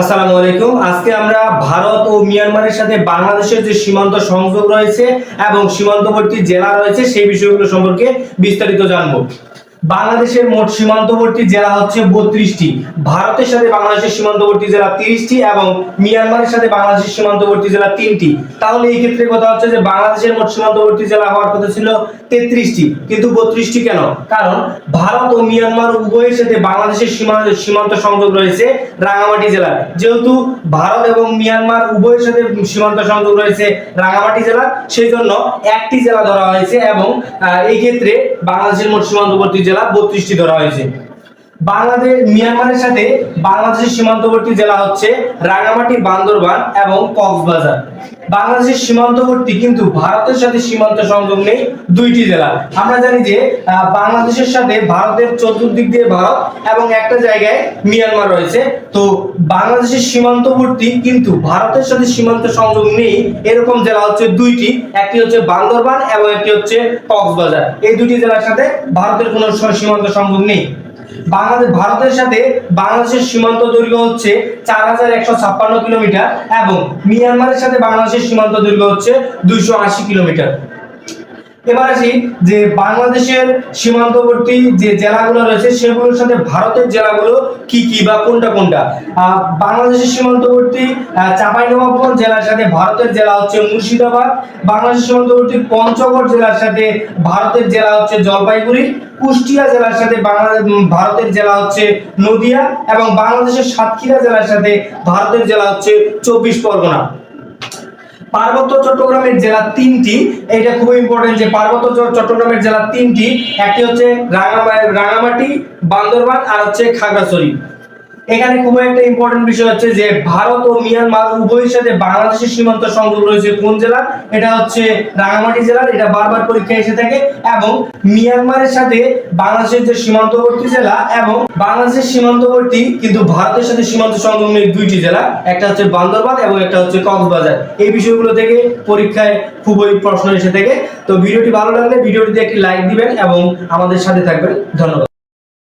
আসসালামু আলাইকুম। আজকে আমরা ভারত ও মিয়ানমারের সাথে বাংলাদেশের যে সীমান্ত সংযোগ রয়েছে এবং সীমান্তবর্তী জেলা রয়েছে, সেই বিষয়গুলো সম্পর্কে বিস্তারিত জানব। বাংলাদেশের মোট সীমান্তবর্তী জেলা হচ্ছে বত্রিশটি। ভারতের সাথে বাংলাদেশের সীমান্তবর্তী জেলা তিরিশটি এবং মিয়ানমারের সাথে বাংলাদেশের সীমান্তবর্তী জেলা তিনটি। তাহলে এই ক্ষেত্রে কথা হচ্ছে যে বাংলাদেশের মোট সীমান্তবর্তী জেলা হওয়ার কথা ছিল তেত্রিশটি। কিন্তু বত্রিশটি কেন? কারণ ভারত ও মিয়ানমার উভয়ের সাথে বাংলাদেশের সীমা সীমান্ত সংযোগ রয়েছে রাঙামাটি জেলার। যেহেতু ভারত এবং মিয়ানমার উভয়ের সাথে সীমান্ত সংযোগ রয়েছে রাঙামাটি জেলার, সেই জন্য একটি জেলা ধরা হয়েছে এবং এই ক্ষেত্রে বাংলাদেশের মোট সীমান্তবর্তী জেলা বত্রিশটি ধরা হয়েছে। বাংলাদেশ, মিয়ানমারের সাথে বাংলাদেশের সীমান্তবর্তী জেলা হচ্ছে রাঙামাটি, বান্দরবান এবং কক্সবাজার। বাংলাদেশের সীমান্তবর্তী কিন্তু ভারতের সাথে সীমান্ত সংযোগ নেই দুইটি জেলা। আমরা জানি যে বাংলাদেশের সাথে ভারতের চতুর্দিক দিয়ে ভারত এবং একটা জায়গায় মিয়ানমার রয়েছে। তো বাংলাদেশের সীমান্তবর্তী কিন্তু ভারতের সাথে সীমান্ত সংযোগ নেই এরকম জেলা হচ্ছে দুইটি। একটি হচ্ছে বান্দরবান এবং একটি হচ্ছে কক্সবাজার। এই দুটি জেলার সাথে ভারতের কোনো সীমান্ত সংযোগ নেই। বাংলাদেশ ভারতের সাথে বাংলাদেশের সীমান্ত দৈর্ঘ্য হচ্ছে চার হাজার একশো ছাপ্পান্ন কিলোমিটার এবং মিয়ানমারের সাথে বাংলাদেশের সীমান্ত দৈর্ঘ্য হচ্ছে দুইশো আশি কিলোমিটার। এবার আসি যে বাংলাদেশের সীমান্তবর্তী যে জেলাগুলো রয়েছে, সেগুলোর সাথে ভারতের জেলাগুলো কি কি বা কোনটা কোনটা? বাংলাদেশের সীমান্তবর্তী চাঁপাইনবাবগঞ্জ জেলার সাথে ভারতের জেলা হচ্ছে মুর্শিদাবাদ, বাংলাদেশের সীমান্তবর্তী পঞ্চগড় জেলার সাথে ভারতের জেলা হচ্ছে জলপাইগুড়ি, কুষ্টিয়া জেলার সাথে বাংলাদেশ ভারতের জেলা হচ্ছে নদিয়া এবং বাংলাদেশের সাতক্ষীরা জেলার সাথে ভারতের জেলা হচ্ছে চব্বিশ পরগনা। পার্বত্য চট্টগ্রামের জেলা তিনটি। এটা খুবই ইম্পর্টেন্ট যে পার্বত্য চট্টগ্রামের জেলা তিনটি। একটি হচ্ছে রাঙামা- রাঙামাটি, বান্দরবান আর হচ্ছে খাগড়াছড়ি। এখানে খুব একটা ইম্পর্টেন্ট বিষয় হচ্ছে যে ভারত ও মিয়ানমার উভয়ের সাথে বাংলাদেশের সীমান্ত সংযোগ রয়েছে কোন জেলা এটা হচ্ছে রাঙামাটি জেলার, এটা বারবার পরীক্ষায় এসে থাকে এবং মিয়ানমারের সাথে বাংলাদেশের যে সীমান্তবর্তী জেলা এবং বাংলাদেশের সীমান্তবর্তী কিন্তু ভারতের সাথে সীমান্ত সংযোগ নেই দুইটি জেলা, একটা হচ্ছে বান্দরবান এবং একটা হচ্ছে কক্সবাজার। এই বিষয়গুলো থেকে পরীক্ষায় খুবই প্রশ্ন এসে থাকে। তো ভিডিওটি ভালো লাগলে ভিডিওটিতে একটি লাইক দিবেন এবং আমাদের সাথে থাকবেন। ধন্যবাদ।